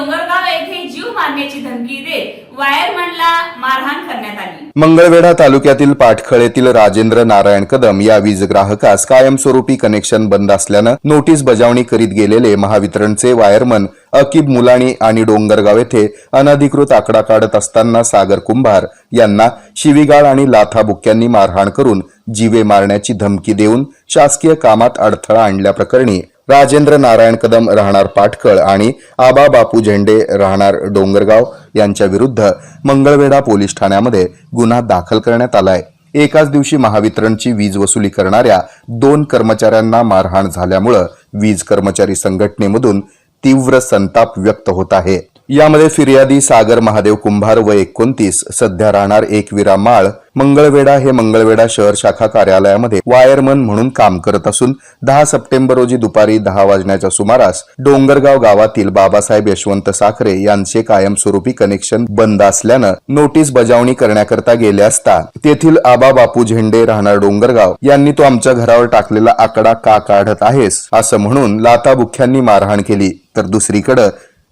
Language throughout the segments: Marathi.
डोंगरगाव येथे जीव मारण्याची धमकी देत वायरमनला मारहाण करण्यात आली. मंगळवेढा तालुक्यातील पाठखळेतील राजेंद्र नारायण कदम या वीज ग्राहकास कायमस्वरूपी कनेक्शन बंद असल्यानं नोटीस बजावणी करीत गेलेले महावितरणचे वायरमन अकिब मुलाणी आणि डोंगरगाव येथे अनधिकृत आकडा काढत असताना सागर कुंभार यांना शिवीगाळ आणि लाथाबुक्यांनी मारहाण करून जीवे मारण्याची धमकी देऊन शासकीय कामात अडथळा आणल्याप्रकरणी राजेंद्र नारायण कदम राहणार पाटकळ आणि आबा बापू झेंडे राहणार डोंगरगाव यांच्या विरुद्ध मंगळवेढा पोलीस ठाण्यामध्ये गुन्हा दाखल करण्यात आलाय. एकाच दिवशी महावितरणची वीज वसुली करणाऱ्या दोन कर्मचाऱ्यांना मारहाण झाल्यामुळं वीज कर्मचारी संघटनेमधून तीव्र संताप व्यक्त होत आहे. यामध्ये फिर्यादी सागर महादेव कुंभार व एकोणतीस सध्या राहणार एकविरा माळ मंगळवेढा हे मंगळवेढा शहर शाखा कार्यालयामध्ये वायरमन म्हणून काम करत असून दहा सप्टेंबर रोजी दुपारी दहा वाजण्याच्या सुमारास डोंगरगाव गावातील बाबासाहेब यशवंत साखरे यांचे कायमस्वरूपी कनेक्शन बंद असल्यानं नोटीस बजावणी करण्याकरता गेले असता तेथील आबा बापू झेंडे राहणार डोंगरगाव यांनी तो आमच्या घरावर टाकलेला आकडा का काढत आहेस? असं म्हणून लाताबुख्यांनी मारहाण केली. तर दुसरीकडे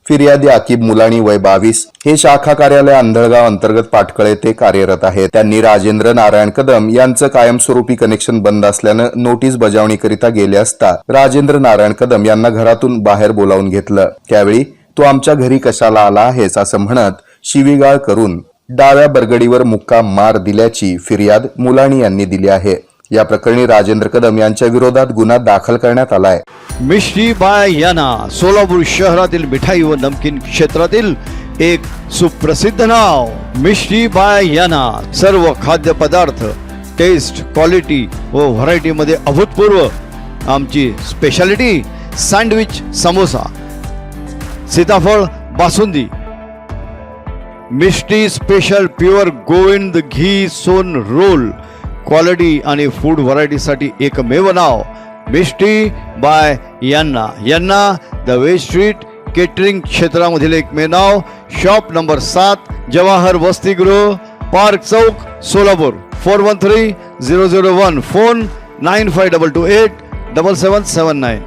फिर्यादी आकिब मुलाणी वय बावीस हे शाखा कार्यालय अंधळगाव अंतर्गत पाटकळे ते कार्यरत आहेत. त्यांनी राजेंद्र नारायण कदम यांचं कायमस्वरूपी कनेक्शन बंद असल्यानं नोटीस बजावणीकरिता गेले असता राजेंद्र नारायण कदम यांना घरातून बाहेर बोलावून घेतलं. त्यावेळी तो आमच्या घरी कशाला आला आहेस? असं म्हणत शिवीगाळ करून डाव्या बरगडीवर मुक्काम मार दिल्याची फिर्याद मुलाणी यांनी दिली आहे. या प्रकरणी राजेंद्र कदम यांच्या विरोधात गुन्हा दाखल करण्यात आलाय मिश्री बाय याना सोलापूर शहरातील मिठाई व नमकीन क्षेत्रातील एक सुप्रसिद्ध नाव मिश्री बाय याना. सर्व खाद्यपदार्थ टेस्ट क्वालिटी व व्हरायटीमध्ये अभूतपूर्व. आमची स्पेशालिटी सँडविच समोसा सीताफळ बासुंदी. मिष्टी स्पेशल प्युअर गोविंद घी सोन रोल. क्वालिटी आणि फूड व्हरायटीसाठी एकमेव नाव मिष्टी बाय यांना. यांना द वे स्ट्रीट केटरिंग क्षेत्रामधील एकमेव नाव शॉप नंबर सात जवाहर वसतिगृह पार्क चौक Solapur. Four one three zero zero one phone nine five double two eight double seven seven nine.